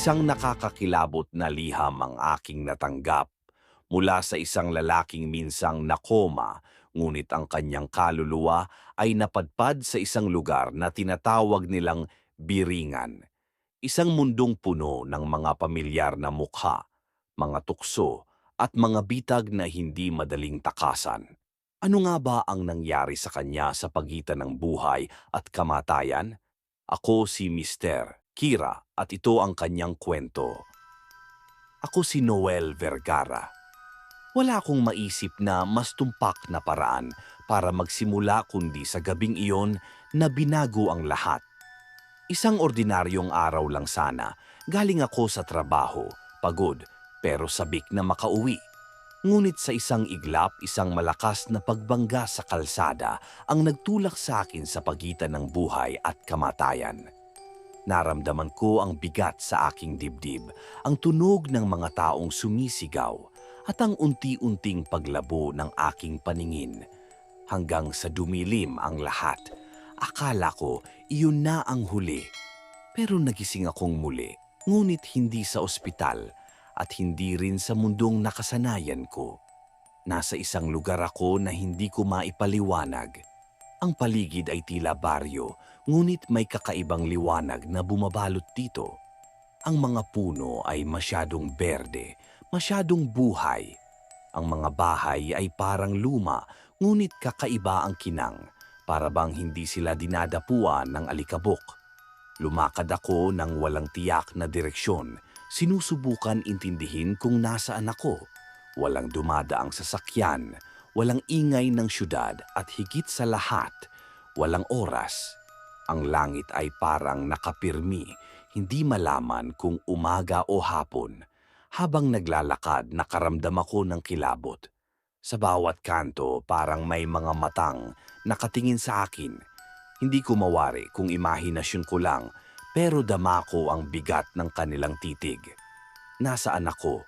Isang nakakakilabot na liham ang aking natanggap mula sa isang lalaking minsang nakoma, ngunit ang kanyang kaluluwa ay napadpad sa isang lugar na tinatawag nilang biringan. Isang mundong puno ng mga pamilyar na mukha, mga tukso, at mga bitag na hindi madaling takasan. Ano nga ba ang nangyari sa kanya sa pagitan ng buhay at kamatayan? Ako si Mr. Kira at ito ang kanyang kwento. Ako si Noel Vergara. Wala akong maisip na mas tumpak na paraan para magsimula kundi sa gabing iyon na binago ang lahat. Isang ordinaryong araw lang sana, galing ako sa trabaho, pagod, pero sabik na makauwi. Ngunit sa isang iglap, isang malakas na pagbangga sa kalsada ang nagtulak sa akin sa pagitan ng buhay at kamatayan. Naramdaman ko ang bigat sa aking dibdib, ang tunog ng mga taong sumisigaw, at ang unti-unting paglabo ng aking paningin. Hanggang sa dumilim ang lahat, akala ko iyon na ang huli. Pero nagising akong muli, ngunit hindi sa ospital at hindi rin sa mundong nakasanayan ko. Nasa isang lugar ako na hindi ko maipaliwanag. Ang paligid ay tila baryo, ngunit may kakaibang liwanag na bumabalot dito. Ang mga puno ay masyadong berde, masyadong buhay. Ang mga bahay ay parang luma, ngunit kakaiba ang kinang, para bang hindi sila dinadapuan ng alikabok. Lumakad ako ng walang tiyak na direksyon, sinusubukan intindihin kung nasaan ako. Walang dumadaang sasakyan, walang ingay ng syudad at higit sa lahat, walang oras. Ang langit ay parang nakapirmi, hindi malaman kung umaga o hapon. Habang naglalakad, nakaramdam ako ng kilabot. Sa bawat kanto, parang may mga matang nakatingin sa akin. Hindi ko mawari kung imahinasyon ko lang pero dama ko ang bigat ng kanilang titig. Nasaan ako?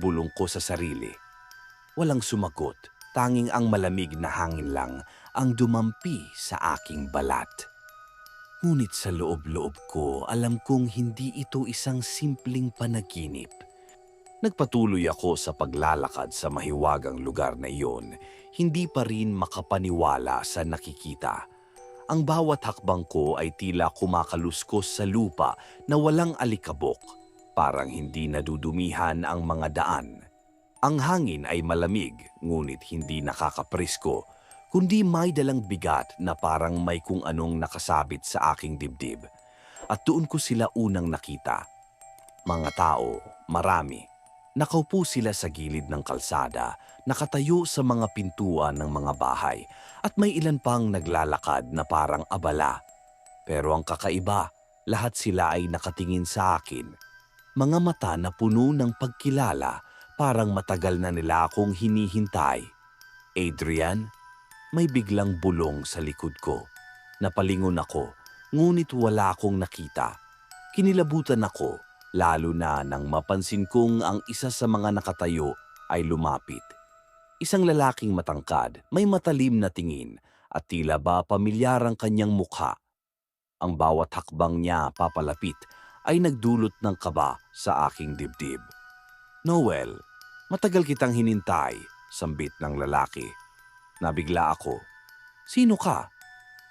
Bulong ko sa sarili. Walang sumagot, tanging ang malamig na hangin lang ang dumampi sa aking balat. Ngunit sa loob-loob ko, alam kong hindi ito isang simpleng panaginip. Nagpatuloy ako sa paglalakad sa mahiwagang lugar na iyon, hindi pa rin makapaniwala sa nakikita. Ang bawat hakbang ko ay tila kumakaluskos sa lupa na walang alikabok, parang hindi nadudumihan ang mga daan. Ang hangin ay malamig, ngunit hindi nakakapresko, kundi may dalang bigat na parang may kung anong nakasabit sa aking dibdib. At doon ko sila unang nakita. Mga tao, marami. Nakaupo sila sa gilid ng kalsada, nakatayo sa mga pintuan ng mga bahay, at may ilan pang naglalakad na parang abala. Pero ang kakaiba, lahat sila ay nakatingin sa akin. Mga mata na puno ng pagkilala, parang matagal na nila akong hinihintay. Adrian, may biglang bulong sa likod ko. Napalingon ako, ngunit wala akong nakita. Kinilabutan ako, lalo na nang mapansin kong ang isa sa mga nakatayo ay lumapit. Isang lalaking matangkad, may matalim na tingin at tila ba pamilyar ang kanyang mukha. Ang bawat hakbang niya papalapit ay nagdulot ng kaba sa aking dibdib. Noel, matagal kitang hinintay, sambit ng lalaki. Nabigla ako. Sino ka?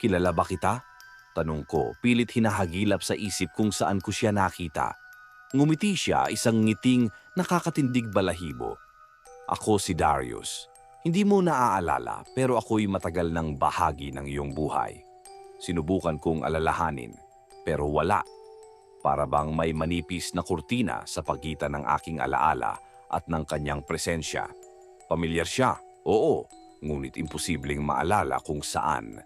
Kilala ba kita? Tanong ko, pilit hinahagilap sa isip kung saan ko siya nakita. Ngumiti siya isang ngiting nakakatindig balahibo. Ako si Darius. Hindi mo naaalala pero ako'y matagal ng bahagi ng iyong buhay. Sinubukan kong alalahanin pero wala. Para bang may manipis na kurtina sa pagitan ng aking alaala at ng kanyang presensya. Pamilyar siya, oo, ngunit imposibleng maalala kung saan.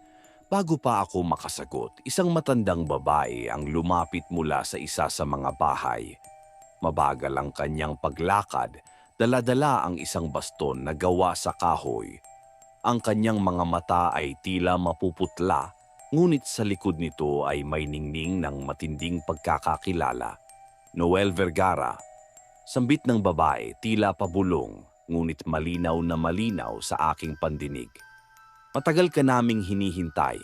Bago pa ako makasagot, isang matandang babae ang lumapit mula sa isa sa mga bahay. Mabagal ang kanyang paglakad, daladala ang isang baston na gawa sa kahoy. Ang kanyang mga mata ay tila mapuputla, ngunit sa likod nito ay may ningning ng matinding pagkakakilala. Noel Vergara, sambit ng babae tila pabulong, ngunit malinaw na malinaw sa aking pandinig. Matagal ka naming hinihintay.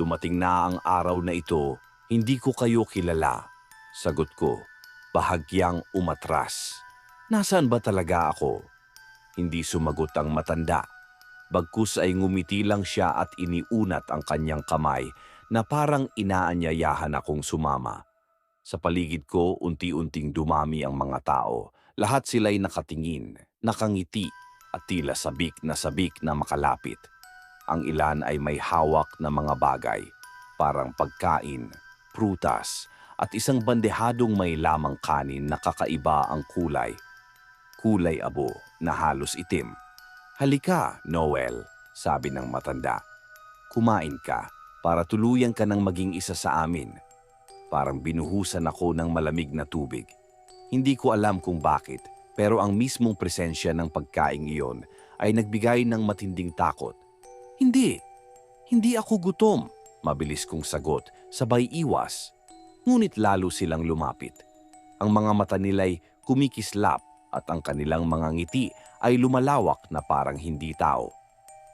Dumating na ang araw na ito, hindi ko kayo kilala. Sagot ko, bahagyang umatras. Nasaan ba talaga ako? Hindi sumagot ang matanda. Bagkus ay ngumiti lang siya at iniunat ang kanyang kamay na parang inaanyayahan akong sumama. Sa paligid ko, unti-unting dumami ang mga tao. Lahat sila'y nakatingin, nakangiti at tila sabik na sabik na makalapit. Ang ilan ay may hawak na mga bagay, parang pagkain, prutas, at isang bandehadong may lamang kanin na kakaiba ang kulay. Kulay abo na halos itim. Halika, Noel, sabi ng matanda. Kumain ka para tuluyan ka ng maging isa sa amin. Parang binuhusan ako ng malamig na tubig. Hindi ko alam kung bakit, pero ang mismong presensya ng pagkaing iyon ay nagbigay ng matinding takot. Hindi, hindi ako gutom, mabilis kong sagot, sabay iwas. Ngunit lalo silang lumapit. Ang mga mata nila'y kumikislap at ang kanilang mga ngiti ay lumalawak na parang hindi tao.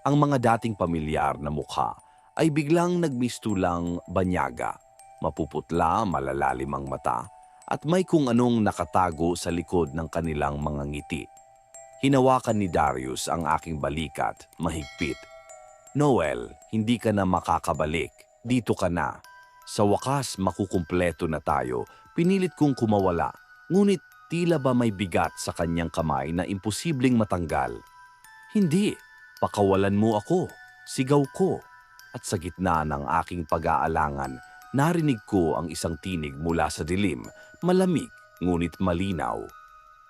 Ang mga dating pamilyar na mukha ay biglang nagmistulang banyaga, mapuputla, malalalim ang mata, at may kung anong nakatago sa likod ng kanilang mga ngiti. Hinawakan ni Darius ang aking balikat, mahigpit. Noel, hindi ka na makakabalik. Dito ka na. Sa wakas, makukumpleto na tayo. Pinilit kong kumawala. Ngunit tila ba may bigat sa kanyang kamay na imposibleng matanggal. Hindi, pakawalan mo ako. Sigaw ko. At sa gitna ng aking pag-aalangan, narinig ko ang isang tinig mula sa dilim, malamig ngunit malinaw.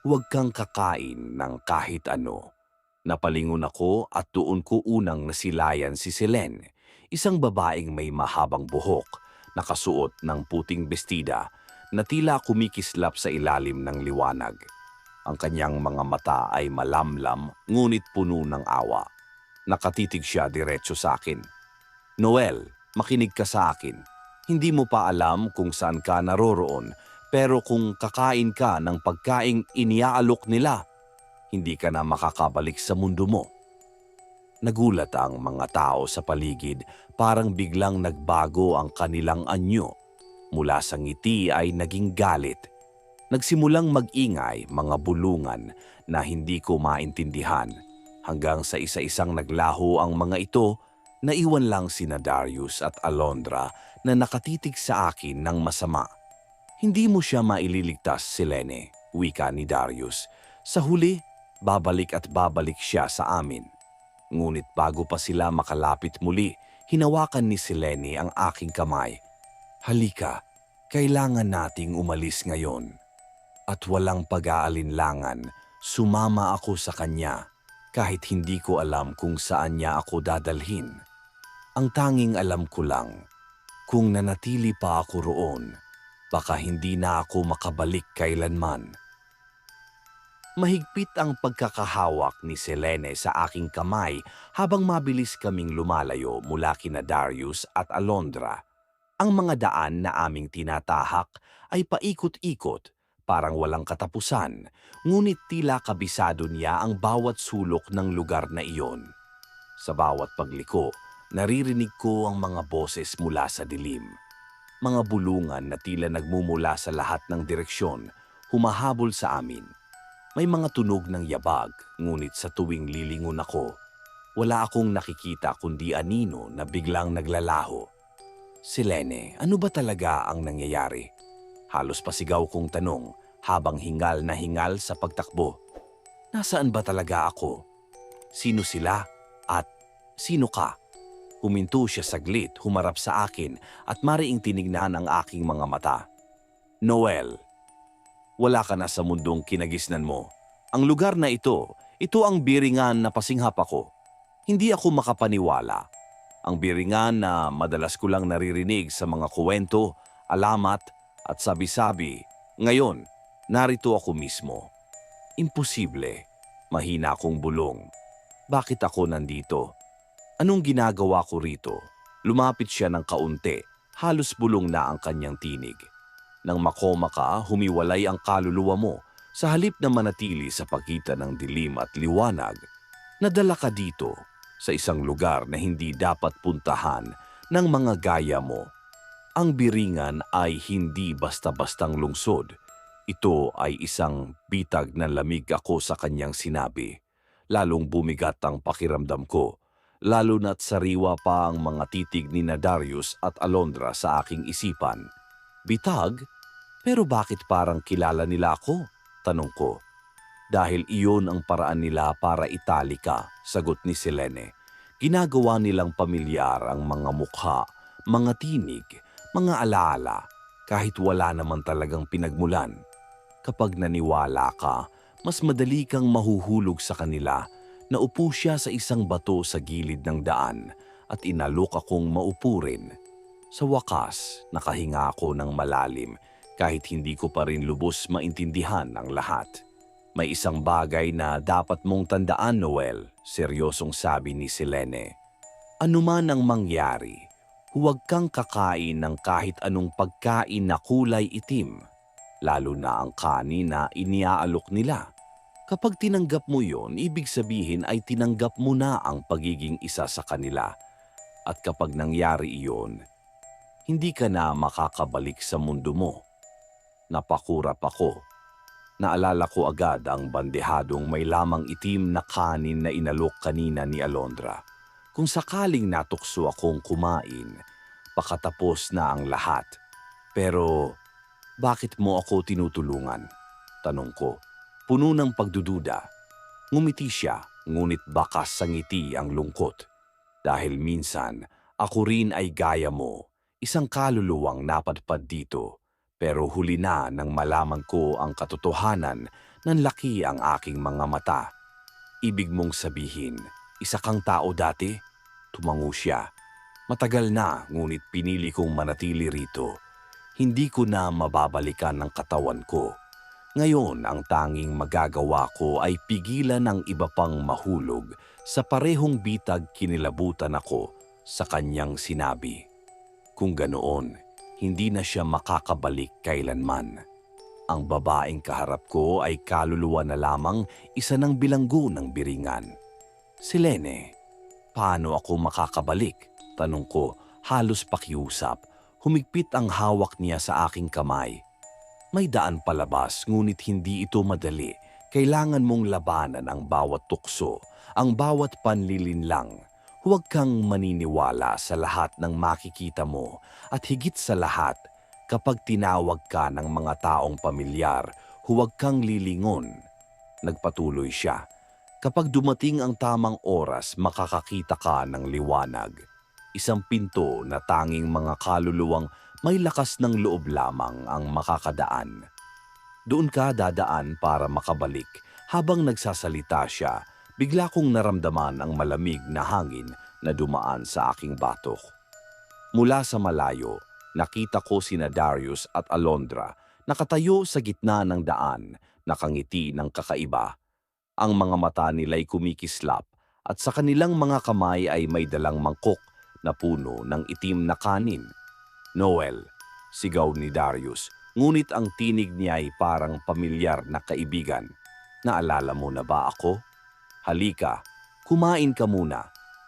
Huwag kang kakain ng kahit ano. Napalingon ako at doon ko unang nasilayan si Selene, isang babaeng may mahabang buhok, nakasuot ng puting bestida, na tila kumikislap sa ilalim ng liwanag. Ang kanyang mga mata ay malamlam ngunit puno ng awa. Nakatitig siya diretso sa akin. Noel, makinig ka sa akin. Hindi mo pa alam kung saan ka naroroon, pero kung kakain ka ng pagkaing iniaalok nila, hindi ka na makakabalik sa mundo mo. Nagulat ang mga tao sa paligid, parang biglang nagbago ang kanilang anyo. Mula sa ngiti ay naging galit. Nagsimulang mag-ingay mga bulungan na hindi ko maintindihan. Hanggang sa isa-isang naglaho ang mga ito, naiwan lang sina Darius at Alondra na nakatitig sa akin ng masama. Hindi mo siya maililigtas, Selene, wika ni Darius. Sa huli, babalik at babalik siya sa amin. Ngunit bago pa sila makalapit muli, hinawakan ni Selene ang aking kamay. Halika, kailangan nating umalis ngayon. At walang pag-aalinlangan, sumama ako sa kanya kahit hindi ko alam kung saan niya ako dadalhin. Ang tanging alam ko lang, kung nanatili pa ako roon, baka hindi na ako makabalik kailanman. Mahigpit ang pagkakahawak ni Selene sa aking kamay habang mabilis kaming lumalayo mula kina Darius at Alondra. Ang mga daan na aming tinatahak ay paikot-ikot, parang walang katapusan, ngunit tila kabisado niya ang bawat sulok ng lugar na iyon. Sa bawat pagliko, naririnig ko ang mga boses mula sa dilim. Mga bulungan na tila nagmumula sa lahat ng direksyon, humahabol sa amin. May mga tunog ng yabag, ngunit sa tuwing lilingon ako, wala akong nakikita kundi anino na biglang naglalaho. Selene, ano ba talaga ang nangyayari? Halos pasigaw kong tanong habang hingal na hingal sa pagtakbo. Nasaan ba talaga ako? Sino sila? At sino ka? Huminto siya saglit, humarap sa akin at mariing tinignan ang aking mga mata. Noel, wala ka na sa mundong kinagisnan mo. Ang lugar na ito, ito ang biringan na pasinghap ako. Hindi ako makapaniwala. Ang biringan na madalas ko lang naririnig sa mga kuwento, alamat at sabi-sabi. Ngayon, narito ako mismo. Imposible. Mahina akong bulong. Bakit ako nandito? Anong ginagawa ko rito? Lumapit siya ng kaunti, halos bulong na ang kanyang tinig. Nang makoma ka, humiwalay ang kaluluwa mo sa halip na manatili sa pagitan ng dilim at liwanag. Nadala ka dito sa isang lugar na hindi dapat puntahan ng mga gaya mo. Ang biringan ay hindi basta-bastang lungsod. Ito ay isang bitag na lamig ako sa kanyang sinabi. Lalong bumigat ang pakiramdam ko, lalo na't sariwa pa ang mga titig ni na Darius at Alondra sa aking isipan. Bitag? Pero bakit parang kilala nila ako? Tanong ko. Dahil iyon ang paraan nila para itali ka, sagot ni Selene. Ginagawa nilang pamilyar ang mga mukha, mga tinig, mga alaala, kahit wala naman talagang pinagmulan. Kapag naniwala ka, mas madali kang mahuhulog sa kanila. Naupo siya sa isang bato sa gilid ng daan at inalok akong maupo rin. Sa wakas, nakahinga ako ng malalim kahit hindi ko pa rin lubos maintindihan ang lahat. May isang bagay na dapat mong tandaan, Noel, seryosong sabi ni Selene. Ano man ang mangyari, huwag kang kakain ng kahit anong pagkain na kulay itim, lalo na ang kanin na iniaalok nila. Kapag tinanggap mo yon, ibig sabihin ay tinanggap mo na ang pagiging isa sa kanila. At kapag nangyari iyon, hindi ka na makakabalik sa mundo mo. Napakurap ako. Naalala ko agad ang bandehadong may lamang itim na kanin na inalok kanina ni Alondra. Kung sakaling natukso akong kumain, pakatapos na ang lahat. Pero bakit mo ako tinutulungan? Tanong ko. Puno ng pagdududa. Ngumiti siya, ngunit bakas sa ngiti ang lungkot. Dahil minsan, ako rin ay gaya mo, isang kaluluwang napadpad dito. Pero huli na nang malaman ko ang katotohanan ng laki ang aking mga mata. Ibig mong sabihin, isa kang tao dati? Tumango siya. Matagal na, ngunit pinili kong manatili rito. Hindi ko na mababalikan ang katawan ko. Ngayon, ang tanging magagawa ko ay pigilan ang iba pang mahulog sa parehong bitag kinilabutan ako sa kanyang sinabi. Kung ganoon, hindi na siya makakabalik kailanman. Ang babaeng kaharap ko ay kaluluwa na lamang isa ng bilanggo ng biringan. Silene, paano ako makakabalik? Tanong ko, halos pakiusap. Humigpit ang hawak niya sa aking kamay. May daan palabas ngunit hindi ito madali. Kailangan mong labanan ang bawat tukso, ang bawat panlilinlang. Huwag kang maniniwala sa lahat ng makikita mo at higit sa lahat, kapag tinawag ka ng mga taong pamilyar, huwag kang lilingon. Nagpatuloy siya. Kapag dumating ang tamang oras, makakakita ka ng liwanag. Isang pinto na tanging mga kaluluwang may lakas ng loob lamang ang makakadaan. Doon ka dadaan para makabalik. Habang nagsasalita siya, bigla kong naramdaman ang malamig na hangin na dumaan sa aking batok. Mula sa malayo, nakita ko sina Darius at Alondra nakatayo sa gitna ng daan, nakangiti ng kakaiba. Ang mga mata nila'y kumikislap at sa kanilang mga kamay ay may dalang mangkok na puno ng itim na kanin. Noel, sigaw ni Darius, ngunit ang tinig niya ay parang pamilyar na kaibigan. Naalala mo na ba ako? Halika, kumain ka muna.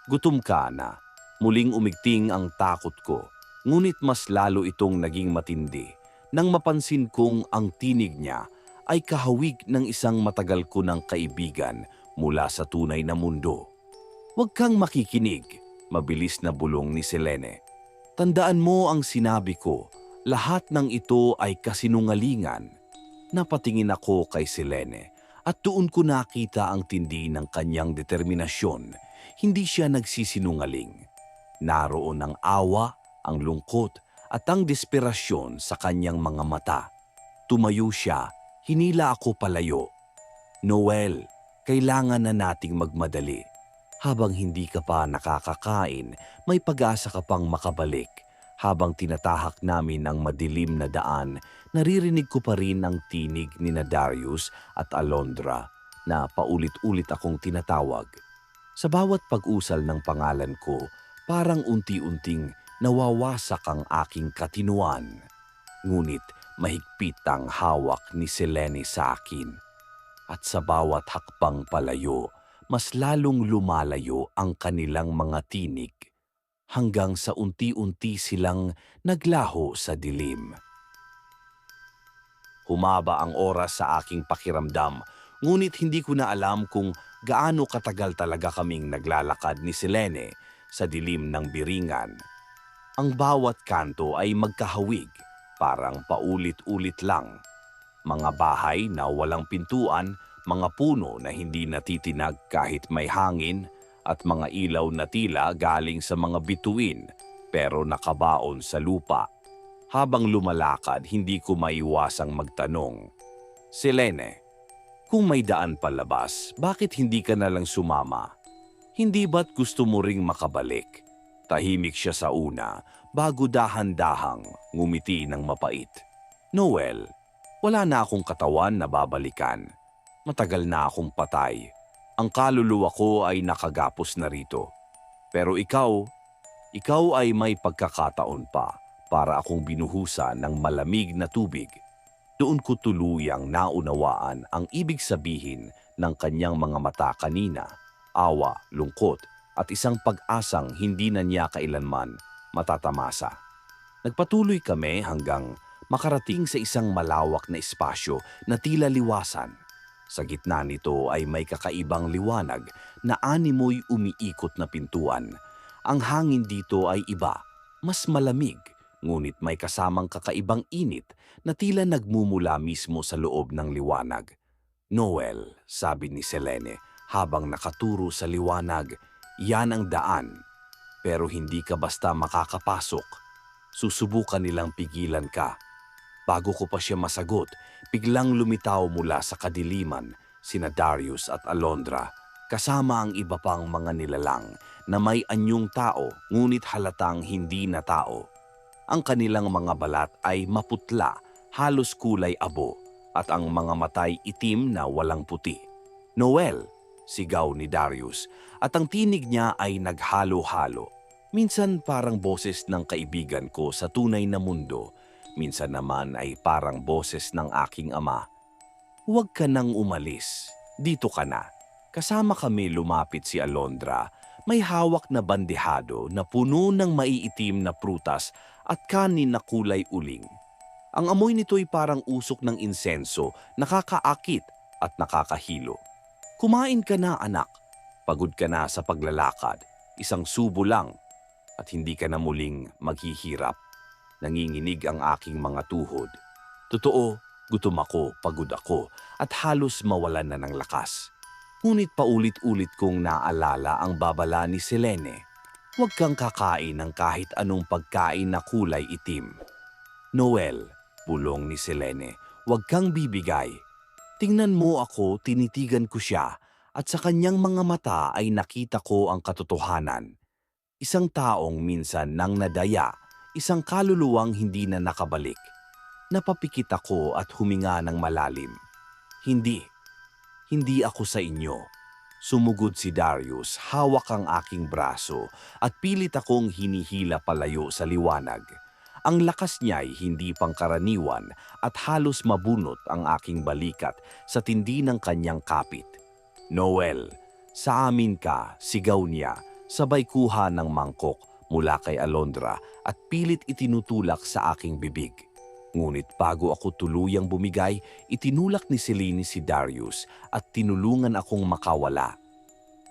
Gutom ka na. Muling umigting ang takot ko, ngunit mas lalo itong naging matindi nang mapansin kong ang tinig niya ay kahawig ng isang matagal ko ng kaibigan mula sa tunay na mundo. Huwag kang makikinig, mabilis na bulong ni Selene. Tandaan mo ang sinabi ko, lahat ng ito ay kasinungalingan. Napatingin ako kay Selene at doon ko nakita ang tindi ng kanyang determinasyon. Hindi siya nagsisinungaling. Naroon ang awa, ang lungkot at ang desperasyon sa kanyang mga mata. Tumayo siya, hinila ako palayo. Noel, kailangan na nating magmadali. Habang hindi ka pa nakakakain, may pag-asa ka pang makabalik. Habang tinatahak namin ang madilim na daan, naririnig ko pa rin ang tinig ni Darius at Alondra na paulit-ulit akong tinatawag. Sa bawat pag-usal ng pangalan ko, parang unti-unting nawawasak ang aking katinuan. Ngunit mahigpit ang hawak ni Selene sa akin. At sa bawat hakbang palayo, mas lalong lumalayo ang kanilang mga tinig hanggang sa unti-unti silang naglaho sa dilim. Humaba ang oras sa aking pakiramdam, ngunit hindi ko na alam kung gaano katagal talaga kaming naglalakad ni Selene sa dilim ng biringan. Ang bawat kanto ay magkahawig, parang paulit-ulit lang. Mga bahay na walang pintuan, mga puno na hindi natitinag kahit may hangin, at mga ilaw na tila galing sa mga bituin pero nakabaon sa lupa. Habang lumalakad, hindi ko maiwasang magtanong. Selene, kung may daan palabas, bakit hindi ka na lang sumama? Hindi ba't gusto mo ring makabalik? Tahimik siya sa una, bago dahan-dahang ngumiti ng mapait. Noel, wala na akong katawan na babalikan. Matagal na akong patay. Ang kaluluwa ko ay nakagapos na rito. Pero ikaw, ikaw ay may pagkakataon pa para akong binuhusan ng malamig na tubig. Doon ko tuluyang naunawaan ang ibig sabihin ng kanyang mga mata kanina, awa, lungkot, at isang pag-asang hindi na niya kailanman matatamasa. Nagpatuloy kami hanggang makarating sa isang malawak na espasyo na tila liwasan. Sa gitna nito ay may kakaibang liwanag na animoy umiikot na pintuan. Ang hangin dito ay iba, mas malamig, ngunit may kasamang kakaibang init na tila nagmumula mismo sa loob ng liwanag. Noel, sabi ni Selene habang nakaturo sa liwanag, yan ang daan. Pero hindi ka basta makakapasok. Susubukan nilang pigilan ka. Bago ko pa siya masagot, biglang lumitaw mula sa kadiliman sina Darius at Alondra kasama ang iba pang mga nilalang na may anyong tao ngunit halatang hindi na tao. Ang kanilang mga balat ay maputla, halos kulay abo, at ang mga matay itim na walang puti. Noel, sigaw ni Darius, at ang tinig niya ay naghalo-halo. Minsan parang boses ng kaibigan ko sa tunay na mundo, minsan naman ay parang boses ng aking ama. Huwag ka nang umalis, dito ka na. Kasama kami lumapit si Alondra, may hawak na bandehado na puno ng maiitim na prutas at kanin na kulay uling. Ang amoy nito'y parang usok ng insenso, nakakaakit at nakakahilo. Kumain ka na anak, pagod ka na sa paglalakad, isang subo lang at hindi ka na muling maghihirap. Nanginginig ang aking mga tuhod. Totoo, gutom ako, pagod ako at halos mawalan na ng lakas. Ngunit paulit-ulit kong naalala ang babala ni Selene. Huwag kang kakain ng kahit anong pagkain na kulay itim. Noel, bulong ni Selene, huwag kang bibigay. Tingnan mo ako, tinitigan ko siya, at sa kanyang mga mata ay nakita ko ang katotohanan. Isang taong minsan nang nadaya, isang kaluluwang hindi na nakabalik. Napapikit ako at huminga ng malalim. Hindi, hindi ako sa inyo. Sumugod si Darius, hawak ang aking braso at pilit akong hinihila palayo sa liwanag. Ang lakas niya'y hindi pangkaraniwan at halos mabunot ang aking balikat sa tindi ng kanyang kapit. Noel, sa amin ka, sigaw niya, sabay kuha ng mangkok mula kay Alondra at pilit itinutulak sa aking bibig. Ngunit bago ako tuluyang bumigay, itinulak ni Celine si Darius at tinulungan akong makawala.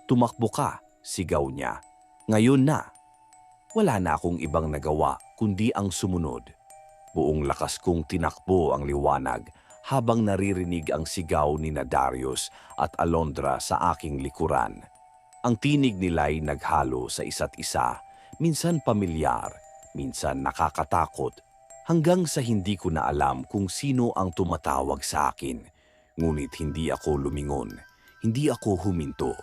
Tumakbo ka, sigaw niya. Ngayon na. Wala na akong ibang nagawa kundi ang sumunod. Buong lakas kong tinakbo ang liwanag habang naririnig ang sigaw ni Darius at Alondra sa aking likuran. Ang tinig nila'y naghalo sa isa't isa, minsan pamilyar, minsan nakakatakot, hanggang sa hindi ko na alam kung sino ang tumatawag sa akin. Ngunit hindi ako lumingon, hindi ako huminto.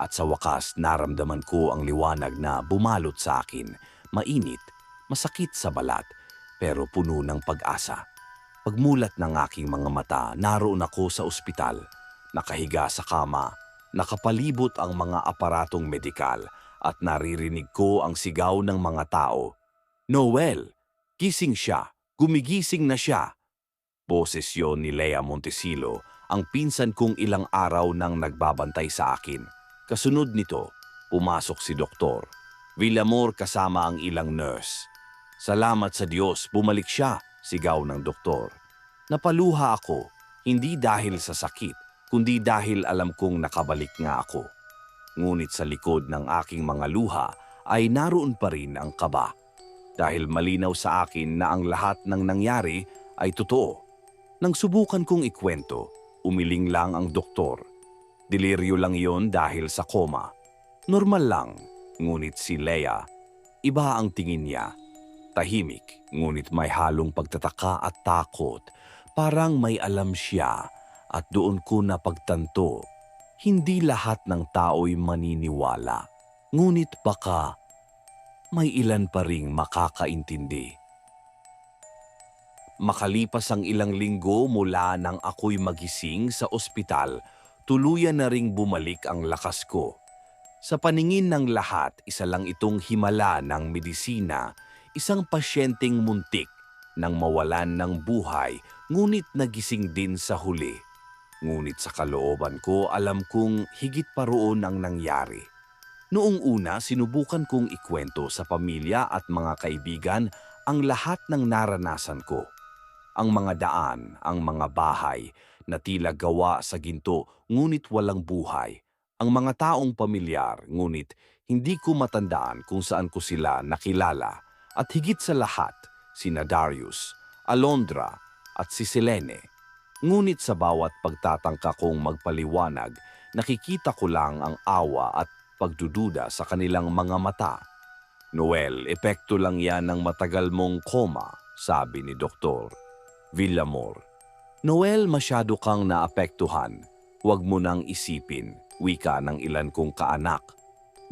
At sa wakas naramdaman ko ang liwanag na bumalot sa akin, mainit, masakit sa balat, pero puno ng pag-asa. Pagmulat ng aking mga mata, naroon ako sa ospital, nakahiga sa kama, nakapalibot ang mga aparatong medikal at naririnig ko ang sigaw ng mga tao. Noel, gising siya, gumigising na siya. Boses yon ni Lea Montesilo, ang pinsan kong ilang araw nang nagbabantay sa akin. Kasunod nito, pumasok si doktor. Villamor kasama ang ilang nurse. Salamat sa Diyos, bumalik siya, sigaw ng doktor. Napaluha ako, hindi dahil sa sakit, kundi dahil alam kong nakabalik nga ako. Ngunit sa likod ng aking mga luha ay naroon pa rin ang kaba. Dahil malinaw sa akin na ang lahat ng nangyari ay totoo. Nang subukan kong ikwento, umiling lang ang doktor. Deliryo lang iyon dahil sa koma. Normal lang, ngunit si Leia, iba ang tingin niya. Tahimik, ngunit may halong pagtataka at takot. Parang may alam siya at doon ko napagtanto. Hindi lahat ng tao'y maniniwala. Ngunit baka may ilan pa ring makakaintindi. Makalipas ang ilang linggo mula nang ako'y magising sa ospital, tuluyan na ring bumalik ang lakas ko. Sa paningin ng lahat, isa lang itong himala ng medisina, isang pasyenteng muntik nang mawalan ng buhay, ngunit nagising din sa huli. Ngunit sa kalooban ko, alam kong higit pa roon ang nangyari. Noong una, sinubukan kong ikwento sa pamilya at mga kaibigan ang lahat ng naranasan ko. Ang mga daan, ang mga bahay, na tila gawa sa ginto ngunit walang buhay. Ang mga taong pamilyar ngunit hindi ko matandaan kung saan ko sila nakilala. At higit sa lahat, sina Darius, Alondra at si Selene. Ngunit sa bawat pagtatangka kong magpaliwanag, nakikita ko lang ang awa at pagdududa sa kanilang mga mata. Noel, epekto lang yan ng matagal mong koma, sabi ni Doktor. Villamor. Noel, masyado kang naapektuhan. Huwag mo nang isipin, wika ng ilan kong kaanak.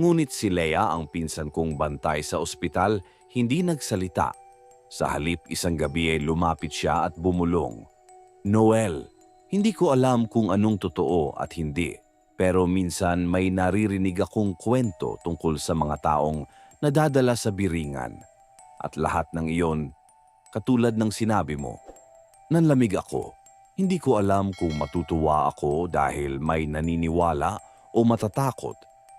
Ngunit si Lea, ang pinsan kong bantay sa ospital, hindi nagsalita. Sa halip isang gabi ay lumapit siya at bumulong. Noel, hindi ko alam kung anong totoo at hindi. Pero minsan may naririnig akong kwento tungkol sa mga taong nadadala sa biringan. At lahat ng iyon, katulad ng sinabi mo, nanlamig ako. Hindi ko alam kung matutuwa ako dahil may naniniwala o matatakot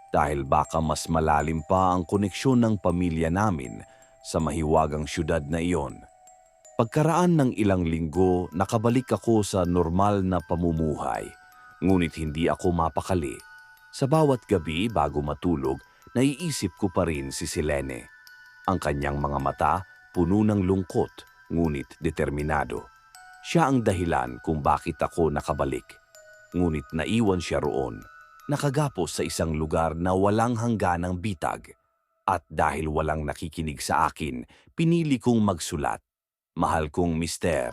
dahil baka mas malalim pa ang koneksyon ng pamilya namin sa mahiwagang syudad na iyon. Pagkaraan ng ilang linggo, nakabalik ako sa normal na pamumuhay. Ngunit hindi ako mapakali. Sa bawat gabi bago matulog, naiisip ko pa rin si Silene. Ang kanyang mga mata puno ng lungkot, ngunit determinado. Siya ang dahilan kung bakit ako nakabalik. Ngunit naiwan siya roon, nakagapos sa isang lugar na walang hangganang bitag. At dahil walang nakikinig sa akin, pinili kong magsulat. Mahal kong Mister,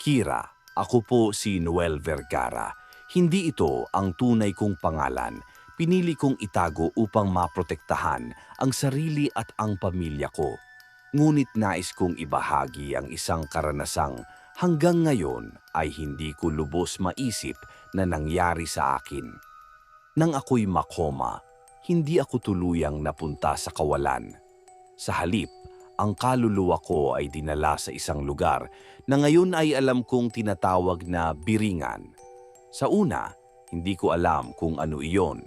Kira, ako po si Noel Vergara. Hindi ito ang tunay kong pangalan. Pinili kong itago upang maprotektahan ang sarili at ang pamilya ko. Ngunit nais kong ibahagi ang isang karanasang hanggang ngayon ay hindi ko lubos maisip na nangyari sa akin. Nang ako'y makoma, hindi ako tuluyang napunta sa kawalan. Sa halip, ang kaluluwa ko ay dinala sa isang lugar na ngayon ay alam kong tinatawag na biringan. Sa una, hindi ko alam kung ano iyon.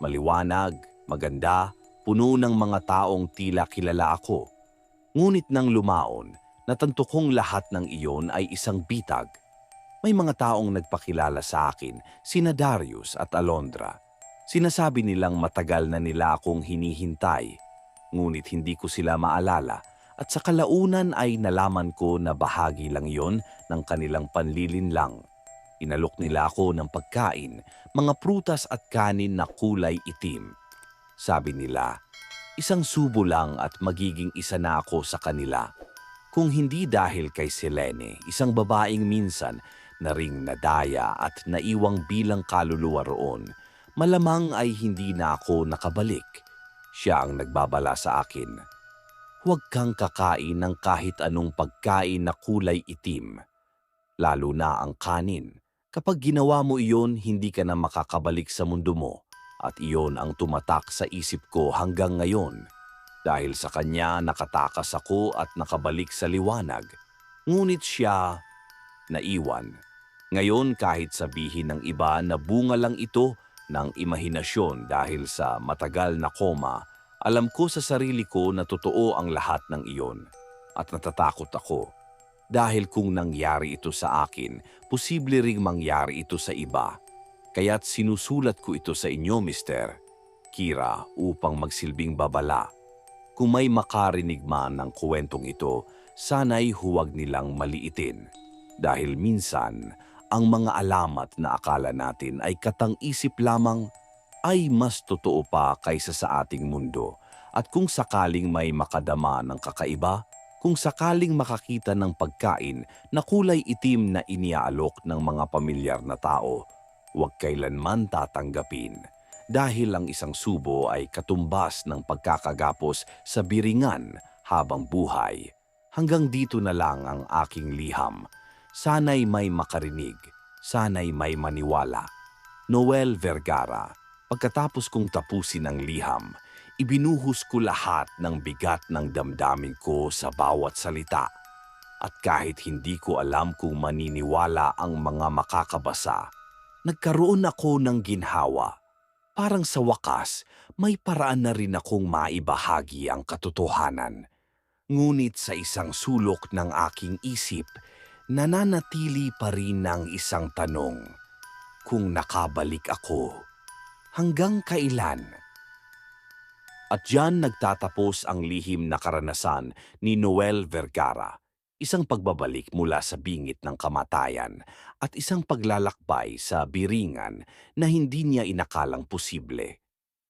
Maliwanag, maganda, puno ng mga taong tila kilala ako. Ngunit nang lumaon, natanto kong lahat ng iyon ay isang bitag. May mga taong nagpakilala sa akin, sina Darius at Alondra. Sinasabi nilang matagal na nila akong hinihintay. Ngunit hindi ko sila maalala at sa kalaunan ay nalaman ko na bahagi lang yon ng kanilang panlilinlang. Inalok nila ako ng pagkain, mga prutas at kanin na kulay itim. Sabi nila, isang subo lang at magiging isa na ako sa kanila. Kung hindi dahil kay Selene, isang babaeng minsan na ring nadaya at naiwang bilang kaluluwa roon, malamang ay hindi na ako nakabalik. Siya ang nagbabala sa akin. Huwag kang kakain ng kahit anong pagkain na kulay itim, lalo na ang kanin. Kapag ginawa mo iyon, hindi ka na makakabalik sa mundo mo at iyon ang tumatak sa isip ko hanggang ngayon. Dahil sa kanya nakatakas ako at nakabalik sa liwanag. Ngunit siya naiwan. Ngayon kahit sabihin ng iba na bunga lang ito ng imahinasyon dahil sa matagal na koma, alam ko sa sarili ko na totoo ang lahat ng iyon at natatakot ako. Dahil kung nangyari ito sa akin, posible ring mangyari ito sa iba. Kaya't sinusulat ko ito sa inyo, Mr. Kira, upang magsilbing babala. Kung may makarinig man ng kwentong ito, sana'y huwag nilang maliitin. Dahil minsan, ang mga alamat na akala natin ay katang-isip lamang ay mas totoo pa kaysa sa ating mundo. At kung sakaling may makadama ng kakaiba, kung sakaling makakita ng pagkain na kulay itim na iniaalok ng mga pamilyar na tao, huwag kailanman tatanggapin. Dahil ang isang subo ay katumbas ng pagkakagapos sa biringan habang buhay. Hanggang dito na lang ang aking liham. Sana'y may makarinig, sana'y may maniwala. Noel Vergara, pagkatapos kong tapusin ang liham, ibinuhos ko lahat ng bigat ng damdamin ko sa bawat salita. At kahit hindi ko alam kung maniniwala ang mga makakabasa, nagkaroon ako ng ginhawa. Parang sa wakas, may paraan na rin akong maibahagi ang katotohanan. Ngunit sa isang sulok ng aking isip, nananatili pa rin ang isang tanong. Kung nakabalik ako, hanggang kailan? At diyan nagtatapos ang lihim na karanasan ni Noel Vergara, isang pagbabalik mula sa bingit ng kamatayan at isang paglalakbay sa biringan na hindi niya inakalang posible.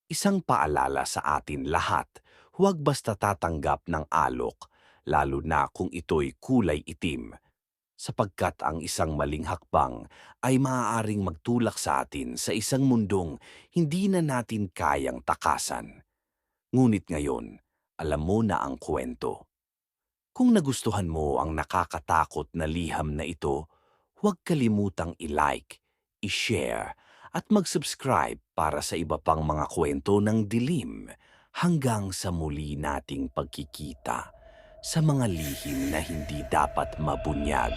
Isang paalala sa atin lahat, huwag basta tatanggap ng alok, lalo na kung ito'y kulay itim, sapagkat ang isang maling hakbang ay maaaring magtulak sa atin sa isang mundong hindi na natin kayang takasan. Ngunit ngayon, alam mo na ang kwento. Kung nagustuhan mo ang nakakatakot na liham na ito, huwag kalimutang i-like, i-share, at mag-subscribe para sa iba pang mga kwento ng dilim hanggang sa muli nating pagkikita sa mga lihim na hindi dapat mabunyag.